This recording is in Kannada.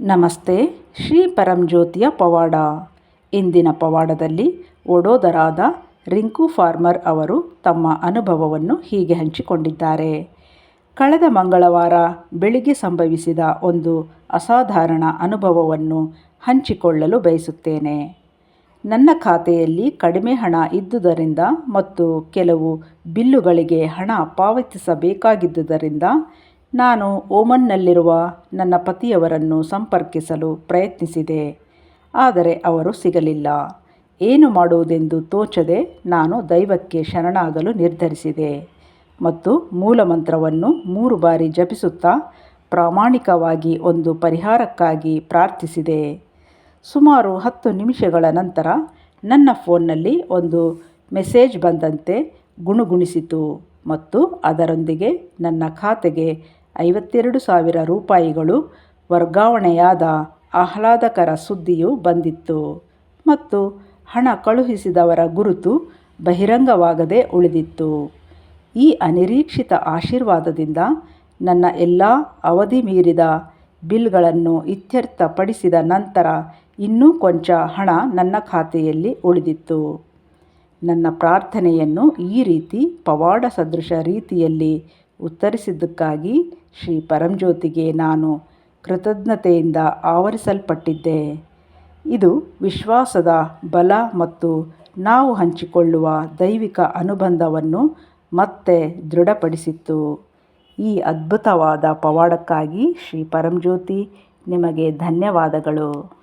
ನಮಸ್ತೆ, ಶ್ರೀ ಪರಂಜ್ಯೋತಿಯ ಪವಾಡ. ಇಂದಿನ ಪವಾಡದಲ್ಲಿ ಒಡೋದರಾದ ರಿಂಕು ಫಾರ್ಮರ್ ಅವರು ತಮ್ಮ ಅನುಭವವನ್ನು ಹೀಗೆ ಹಂಚಿಕೊಂಡಿದ್ದಾರೆ. ಕಳೆದ ಮಂಗಳವಾರ ಬೆಳಿಗ್ಗೆ ಸಂಭವಿಸಿದ ಒಂದು ಅಸಾಧಾರಣ ಅನುಭವವನ್ನು ಹಂಚಿಕೊಳ್ಳಲು ಬಯಸುತ್ತೇನೆ. ನನ್ನ ಖಾತೆಯಲ್ಲಿ ಕಡಿಮೆ ಹಣ ಇದ್ದುದರಿಂದ ಮತ್ತು ಕೆಲವು ಬಿಲ್ಲುಗಳಿಗೆ ಹಣ ಪಾವತಿಸಬೇಕಾಗಿದ್ದುದರಿಂದ ನಾನು ಓಮನ್ನಲ್ಲಿರುವ ನನ್ನ ಪತಿಯವರನ್ನು ಸಂಪರ್ಕಿಸಲು ಪ್ರಯತ್ನಿಸಿದೆ. ಆದರೆ ಅವರು ಸಿಗಲಿಲ್ಲ. ಏನು ಮಾಡುವುದೆಂದು ತೋಚದೆ ನಾನು ದೈವಕ್ಕೆ ಶರಣಾಗಲು ನಿರ್ಧರಿಸಿದೆ. ಮತ್ತು ಮೂಲಮಂತ್ರವನ್ನು ಮೂರು ಬಾರಿ ಜಪಿಸುತ್ತಾ ಪ್ರಾಮಾಣಿಕವಾಗಿ ಒಂದು ಪರಿಹಾರಕ್ಕಾಗಿ ಪ್ರಾರ್ಥಿಸಿದೆ. ಸುಮಾರು ಹತ್ತು ನಿಮಿಷಗಳ ನಂತರ ನನ್ನ ಫೋನ್ನಲ್ಲಿ ಒಂದು ಮೆಸೇಜ್ ಬಂದಂತೆ ಗುಣುಗುಣಿಸಿತು ಮತ್ತು ಅದರೊಂದಿಗೆ ನನ್ನ ಖಾತೆಗೆ ಐವತ್ತೆರಡು ಸಾವಿರ ರೂಪಾಯಿಗಳು ವರ್ಗಾವಣೆಯಾದ ಆಹ್ಲಾದಕರ ಸುದ್ದಿಯು ಬಂದಿತ್ತು ಮತ್ತು ಹಣ ಕಳುಹಿಸಿದವರ ಗುರುತು ಬಹಿರಂಗವಾಗದೆ ಉಳಿದಿತ್ತು. ಈ ಅನಿರೀಕ್ಷಿತ ಆಶೀರ್ವಾದದಿಂದ ನನ್ನ ಎಲ್ಲ ಅವಧಿ ಮೀರಿದ ಬಿಲ್ಗಳನ್ನು ಇತ್ಯರ್ಥಪಡಿಸಿದ ನಂತರ ಇನ್ನೂ ಕೊಂಚ ಹಣ ನನ್ನ ಖಾತೆಯಲ್ಲಿ ಉಳಿದಿತ್ತು. ನನ್ನ ಪ್ರಾರ್ಥನೆಯನ್ನು ಈ ರೀತಿ ಪವಾಡ ಸದೃಶ ರೀತಿಯಲ್ಲಿ ಉತ್ತರಿಸಿದ್ದಕ್ಕಾಗಿ ಶ್ರೀ ಪರಂಜ್ಯೋತಿಗೆ ನಾನು ಕೃತಜ್ಞತೆಯಿಂದ ಆವರಿಸಲ್ಪಟ್ಟಿದ್ದೆ. ಇದು ವಿಶ್ವಾಸದ ಬಲ ಮತ್ತು ನಾವು ಹಂಚಿಕೊಳ್ಳುವ ದೈವಿಕ ಅನುಬಂಧವನ್ನು ಮತ್ತೆ ದೃಢಪಡಿಸಿತ್ತು. ಈ ಅದ್ಭುತವಾದ ಪವಾಡಕ್ಕಾಗಿ ಶ್ರೀ ಪರಂಜ್ಯೋತಿ ನಿಮಗೆ ಧನ್ಯವಾದಗಳು.